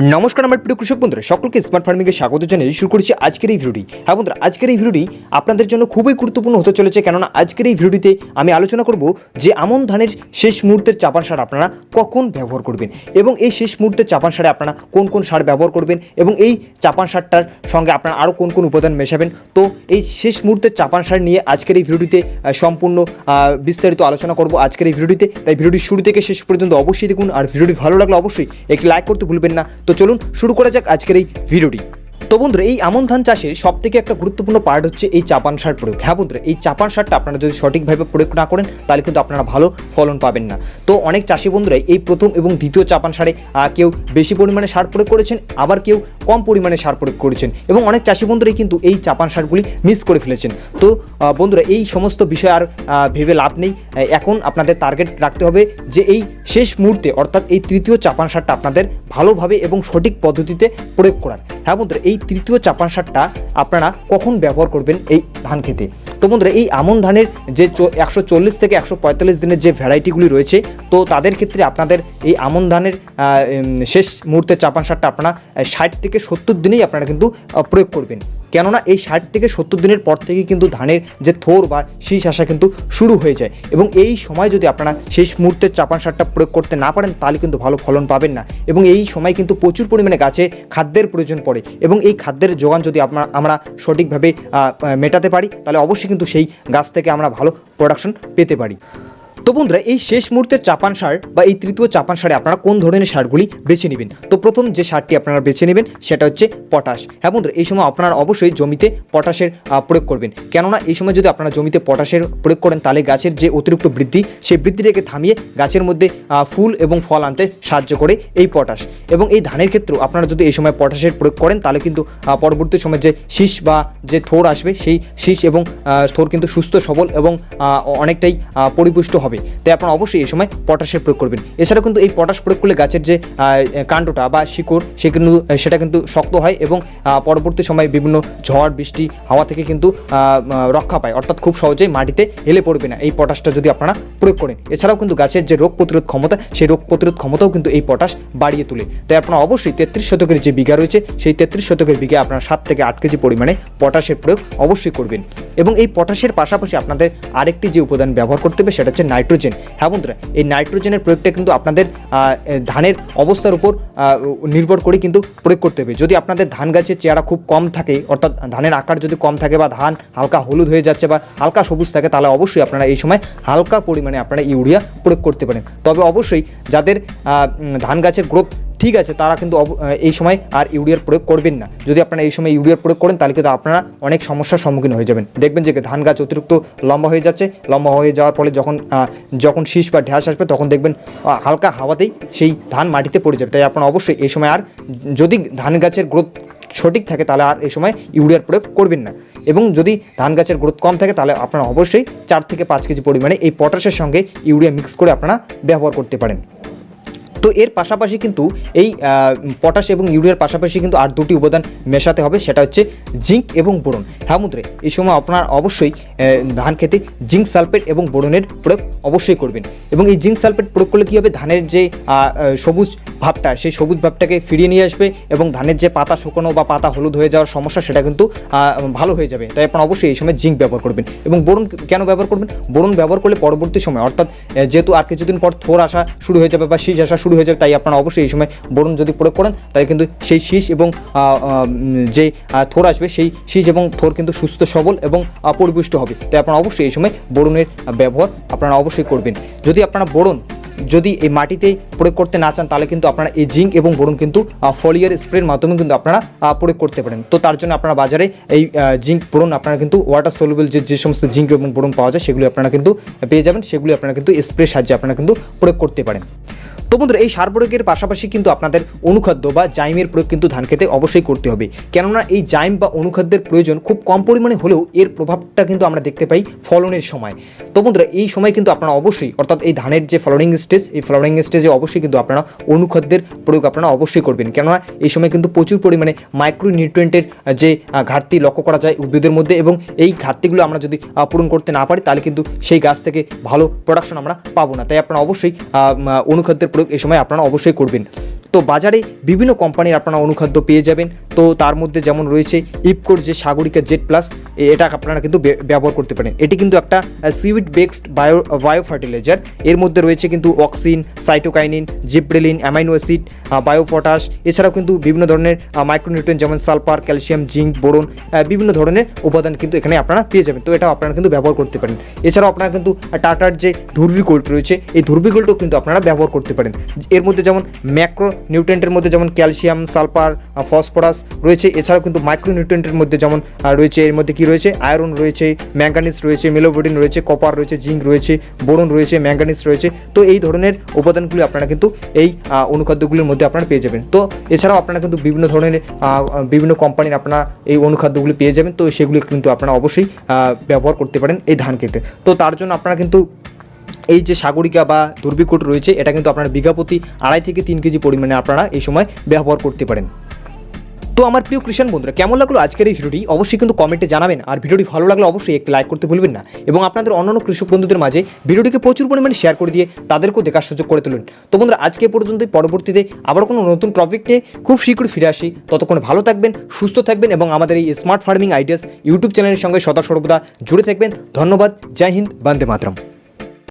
নমস্কার, আমার প্রিয় কৃষক বন্ধুরা, সকলকে স্মার্ট ফার্মিংয়ে স্বাগত জানিয়ে শুরু করেছি আজকের এই ভিডিওটি হ্যাঁ বন্ধুরা, আজকের এই ভিডিওটি আপনাদের জন্য খুবই গুরুত্বপূর্ণ হতে চলেছে, কেননা আজকের এই ভিডিওটিতে আমি আলোচনা করব যে আমন ধানের শেষ মুহূর্তের চাপান সার আপনারা কখন ব্যবহার করবেন এবং এই শেষ মুহূর্তের চাপান সারে আপনারা কোন কোন সার ব্যবহার করবেন এবং এই চাপান সারটার সঙ্গে আপনারা আরও কোন কোন উপাদান মেশাবেন। তো এই শেষ মুহূর্তের চাপান সার নিয়ে আজকের এই ভিডিওটিতে সম্পূর্ণ বিস্তারিত আলোচনা করব আজকের এই ভিডিওটিতে তাই ভিডিওটি শুরু থেকে শেষ পর্যন্ত অবশ্যই দেখুন, আর ভিডিওটি ভালো লাগলে অবশ্যই একটি লাইক করতে ভুলবেন না। তো চলুন শুরু করা যাক আজকের এই ভিডিওটি। তো বন্ধুরা, এই আমন ধান চাষের সব থেকে একটা গুরুত্বপূর্ণ পার্ট হচ্ছে এই চাপান সার প্রয়োগ। হ্যাঁ বন্ধুরা, এই চাপান সারটা আপনারা যদি সঠিকভাবে প্রয়োগ না করেন, তাহলে কিন্তু আপনারা ভালো ফলন পাবেন না। তো অনেক চাষি বন্ধুরাই এই প্রথম এবং দ্বিতীয় চাপান সারে কেউ বেশি পরিমাণে সার প্রয়োগ করেছেন, আবার কেউ কম পরিমাণে সার প্রয়োগ করেছেন এবং অনেক চাষি বন্ধুরাই কিন্তু এই চাপান সারগুলি মিস করে ফেলেছেন। তো বন্ধুরা, এই সমস্ত বিষয় আর ভেবে লাভ নেই। এখন আপনাদের টার্গেট রাখতে হবে যে এই শেষ মুহূর্তে, অর্থাৎ এই তৃতীয় চাপান সারটা আপনাদের ভালোভাবে এবং সঠিক পদ্ধতিতে প্রয়োগ করার। হ্যাঁ বন্ধুরা, এই তৃতীয় চাপান সারটা আপনারা কখন ব্যবহার করবেন এই ধান খেতে? তো বন্ধুরা, এই আমন ধানের যে একশো চল্লিশ থেকে একশো পঁয়তাল্লিশ দিনের যে ভ্যারাইটিগুলি রয়েছে, তো তাদের ক্ষেত্রে আপনাদের এই আমন ধানের শেষ মুহূর্তে চাপান সারটা আপনারা ষাট থেকে সত্তর দিনেই আপনারা কিন্তু প্রয়োগ করবেন। কেননা এই ষাট থেকে সত্তর দিনের পর থেকে কিন্তু ধানের যে থোর বা শীষ আসা কিন্তু শুরু হয়ে যায়। এবং এই সময় যদি আপনারা শেষ মুহূর্তে চাপান সারটা প্রয়োগ করতে না পারেন, তাহলে কিন্তু ভালো ফলন পাবেন না। এবং এই সময় কিন্তু প্রচুর পরিমাণে গাছে খাদ্যের প্রয়োজন পড়ে। এবং এই খাদ্যের যোগান যদি আমরা আমরা সঠিকভাবে মেটাতে পারি, তাহলে অবশ্যই কিন্তু সেই গাছ থেকে আমরা ভালো প্রোডাকশন পেতে পারি। তো বন্ধুরা, এই শেষ মুহূর্তের চাপান সার বা এই তৃতীয় চাপান সারে আপনারা কোন ধরনের সারগুলি বেছে নেবেন? তো প্রথম যে সারটি আপনারা বেছে নেবেন, সেটা হচ্ছে পটাশ। হ্যাঁ বন্ধুরা, এই সময় আপনারা অবশ্যই জমিতে পটাশের প্রয়োগ করবেন। কেননা এই সময় যদি আপনারা জমিতে পটাশের প্রয়োগ করেন, তাহলে গাছের যে অতিরিক্ত বৃদ্ধি, সেই বৃদ্ধিটাকে থামিয়ে গাছের মধ্যে ফুল এবং ফল আনতে সাহায্য করে এই পটাশ। এবং এই ধানের ক্ষেত্রেও আপনারা যদি এই সময় পটাশের প্রয়োগ করেন, তাহলে কিন্তু পরবর্তী সময় যে শীষ বা যে থোর আসবে, সেই শীষ এবং থোর কিন্তু সুস্থ, সবল এবং অনেকটাই পরিপুষ্ট হবে। তাই আপনারা অবশ্যই এই সময় পটাশের প্রয়োগ করবেন। এছাড়া কিন্তু এই পটাশ প্রয়োগ করলে গাছের যে কাণ্ডটা বা শিকড়, সে কিন্তু, সেটা কিন্তু শক্ত হয় এবং পরবর্তী সময়ে বিভিন্ন ঝড়, বৃষ্টি, হাওয়া থেকে কিন্তু রক্ষা পায়। অর্থাৎ খুব সহজেই মাটিতে হেলে পড়বে না এই পটাশটা যদি আপনারা প্রয়োগ করেন। এছাড়াও কিন্তু গাছের যে রোগ প্রতিরোধ ক্ষমতা, সেই রোগ প্রতিরোধ ক্ষমতাও কিন্তু এই পটাশ বাড়িয়ে তোলে। তাই আপনারা অবশ্যই তেত্রিশ শতকের যে বিঘা রয়েছে, সেই তেত্রিশ শতকের বিঘায় আপনারা সাত থেকে আট কেজি পরিমাণে পটাশের প্রয়োগ অবশ্যই করবেন। এবং এই পটাশের পাশাপাশি আপনাদের আরেকটি যে উপাদান ব্যবহার করতে হবে, সেটা হচ্ছে নাইট্রোজেন হ্যাঁ বন্ধুরা, এই নাইট্রোজেনের প্রয়োগটা কিন্তু আপনাদের ধানের অবস্থার উপর নির্ভর করে কিন্তু প্রয়োগ করতে হবে। যদি আপনাদের ধান গাছের চেহারা খুব কম থাকে, অর্থাৎ ধানের আকার যদি কম থাকে বা ধান হালকা হলুদ হয়ে যাচ্ছে বা হালকা সবুজ থাকে, তাহলে অবশ্যই আপনারা এই সময় হালকা পরিমাণে আপনারা ইউরিয়া প্রয়োগ করতে পারেন। তবে অবশ্যই যাদের ধান গাছের গ্রোথ ঠিক আছে, তারা কিন্তু এই সময় আর ইউরিয়ার প্রয়োগ করবেন না। যদি আপনারা এই সময় ইউরিয়ার প্রয়োগ করেন, তাহলে কিন্তু আপনারা অনেক সমস্যার সম্মুখীন হয়ে যাবেন। দেখবেন যে ধান গাছ অতিরিক্ত লম্বা হয়ে যাচ্ছে। লম্বা হয়ে যাওয়ার ফলে যখন যখন শীষ বা ঢ্যাস আসবে, তখন দেখবেন হালকা হাওয়াতেই সেই ধান মাটিতে পড়ে যাবে। তাই আপনারা অবশ্যই এই সময় আর যদি ধান গাছের গ্রোথ সঠিক থাকে, তাহলে আর এই সময় ইউরিয়ার প্রয়োগ করবেন না। এবং যদি ধান গাছের গ্রোথ কম থাকে, তাহলে আপনারা অবশ্যই চার থেকে পাঁচ কেজি পরিমাণে এই পটাশের সঙ্গে ইউরিয়া মিক্স করে আপনারা ব্যবহার করতে পারেন। তো এর পাশাপাশি কিন্তু এই পটাশ এবং ইউরিয়ার পাশাপাশি কিন্তু আর দুটি উপাদান মেশাতে হবে, সেটা হচ্ছে জিঙ্ক এবং বোরন। হ্যাঁ মুদ্রে এই সময় আপনার অবশ্যই ধান খেতে জিঙ্ক সালফেট এবং বোরনের প্রয়োগ অবশ্যই করবেন। এবং এই জিঙ্ক সালফেট প্রয়োগ করলে কী হবে? ধানের যে সবুজ ভাবটা, সেই সবুজ ভাবটাকে ফিরিয়ে নিয়ে আসবে এবং ধানের যে পাতা শুকনো বা পাতা হলুদ হয়ে যাওয়ার সমস্যা, সেটা কিন্তু ভালো হয়ে যাবে। তাই আপনারা অবশ্যই এই সময় জিঙ্ক ব্যবহার করবেন। এবং বোরন কেন ব্যবহার করবেন? বোরন ব্যবহার করলে পরবর্তী সময়, অর্থাৎ যেহেতু আর কিছুদিন পর থোর আসা শুরু হয়ে যাবে বা শীষ আসা শুরু হয়ে যাবে তাই আপনারা অবশ্যই এই সময় বোরন যদি প্রয়োগ করেন তাহলে কিন্তু সেই শীষ এবং যে থোর আসবে, সেই শীষ এবং থোর কিন্তু সুস্থ, সবল এবং পরিপুষ্ট হবে। তাই আপনারা অবশ্যই এই সময় বোরনের ব্যবহার আপনারা অবশ্যই করবেন। যদি আপনারা বোরন যদি এই মাটিতে প্রয়োগ করতে না চান, তাহলে কিন্তু আপনারা এই জিঙ্ক এবং বোরন কিন্তু ফলিয়ার স্প্রের মাধ্যমে কিন্তু আপনারা প্রয়োগ করতে পারেন। তো তার জন্য আপনারা বাজারে এই জিঙ্ক বোরন আপনারা কিন্তু ওয়াটার সলিউবল যে যে সমস্ত জিঙ্ক এবং বোরন পাওয়া যায়, সেগুলি আপনারা কিন্তু পেয়ে যাবেন। সেগুলি আপনারা কিন্তু স্প্রের সাহায্যে আপনারা কিন্তু প্রয়োগ করতে পারেন। তো বন্ধুরা, এই সার প্রয়োগের পাশাপাশি কিন্তু আপনাদের অনুখাদ্য বা জাইমের প্রয়োগ কিন্তু ধান খেতে অবশ্যই করতে হবে। কেননা এই জাইম বা অনুখাদ্যের প্রয়োজন খুব কম পরিমাণে হলেও এর প্রভাবটা কিন্তু আমরা দেখতে পাই ফলনের সময়। তো বন্ধুরা, এই সময় কিন্তু আপনারা অবশ্যই, অর্থাৎ এই ধানের যে ফ্লাওয়ারিং স্টেজ এই ফ্লাওয়ারিং স্টেজে অবশ্যই কিন্তু আপনারা অনুখাদ্যের প্রয়োগ আপনারা অবশ্যই করবেন। কেননা এই সময় কিন্তু প্রচুর পরিমাণে মাইক্রো নিউট্রিয়েন্টের যে ঘাটতি লক্ষ্য করা যায় উদ্ভিদের মধ্যে এবং এই ঘাটতিগুলো আমরা যদি পূরণ করতে না পারি, তাহলে কিন্তু সেই গাছ থেকে ভালো প্রোডাকশন আমরা পাবো না। তাই আপনারা অবশ্যই অনুখাদ্যের প্রয়োগ এই সময় আপনারা অবশ্যই করবেন। তো বাজারে বিভিন্ন কোম্পানির আপনারা অনুখাদ্য পেয়ে যাবেন। তো তার মধ্যে যেমন রয়েছে ইপকোর যে সাগরিকা জেড প্লাস এটা আপনারা কিন্তু ব্যবহার করতে পারেন। এটি কিন্তু একটা seaweed based bio bio fertilizer এর মধ্যে রয়েছে কিন্তু auxin cytokinin gibberellin amino acid bio potash এছাড়াও কিন্তু বিভিন্ন ধরনের মাইক্রোনিউট্রেন যেমন সালফার ক্যালসিয়াম জিঙ্ক বোরন বিভিন্ন ধরনের উপাদান কিন্তু এখানে আপনারা পেয়ে যাবেন। তো এটা আপনারা কিন্তু ব্যবহার করতে পারেন। এছাড়াও আপনারা কিন্তু টাটার যে ধুরবি গোল্ড রয়েছে, এই ধুরবি গোল্ডও কিন্তু আপনারা ব্যবহার করতে পারেন। এর মধ্যে যেমন ম্যাক্রো নিউট্রেন্টের মধ্যে যেমন ক্যালসিয়াম, সালফার ফসফরাস রয়েছে। এছাড়াও কিন্তু মাইক্রো নিউট্রেন্টের মধ্যে যেমন রয়েছে, এর মধ্যে কি রয়েছে? আয়রন রয়েছে ম্যাঙ্গানিজ রয়েছে মেলোভোডিন রয়েছে, কপার রয়েছে, জিঙ্ক রয়েছে, বোরন রয়েছে ম্যাঙ্গানিজ রয়েছে। তো এই ধরনের উপাদানগুলি আপনারা কিন্তু এই অনুখাদ্যগুলির মধ্যে আপনারা পেয়ে যাবেন। তো এছাড়াও আপনারা কিন্তু বিভিন্ন ধরনের বিভিন্ন কোম্পানির আপনারা এই অনুখাদ্যগুলি পেয়ে যাবেন। তো সেগুলি কিন্তু আপনারা অবশ্যই ব্যবহার করতে পারেন এই ধান খেতে। তো তার জন্য আপনারা কিন্তু এই যে সাগরিকা বা দুর্বিকট রয়েছে, এটা কিন্তু আপনারা বিঘা প্রতি আড়াই থেকে তিন কেজি পরিমাণে আপনারা এই সময় ব্যবহার করতে পারেন। তো আমার প্রিয় কৃষাণ বন্ধুরা, কেমন লাগল আজকের এই ভিডিওটি? অবশ্যই কিন্তু কমেন্টে জানাবেন। আর ভিডিওটি ভালো লাগলে অবশ্যই একটি লাইক করতে ভুলবেন না এবং আপনাদের অন্যান্য কৃষক বন্ধুদের মাঝে ভিডিওটিকে প্রচুর পরিমাণে শেয়ার করে দিয়ে তাদেরকেও দেখার সুযোগ করে তুলুন। তো বন্ধুরা, আজকে পর্যন্তই। পরবর্তীতে আবার কোনো নতুন টপিক নিয়ে খুব শীঘ্রই ফিরে আসি। ততক্ষণ ভালো থাকবেন, সুস্থ থাকবেন এবং আমাদের এই স্মার্ট ফার্মিং আইডিয়াস ইউটিউব চ্যানেলের সঙ্গে সদা সর্বদা জুড়ে থাকবেন। ধন্যবাদ। জয় হিন্দ। বন্দে মাতরম।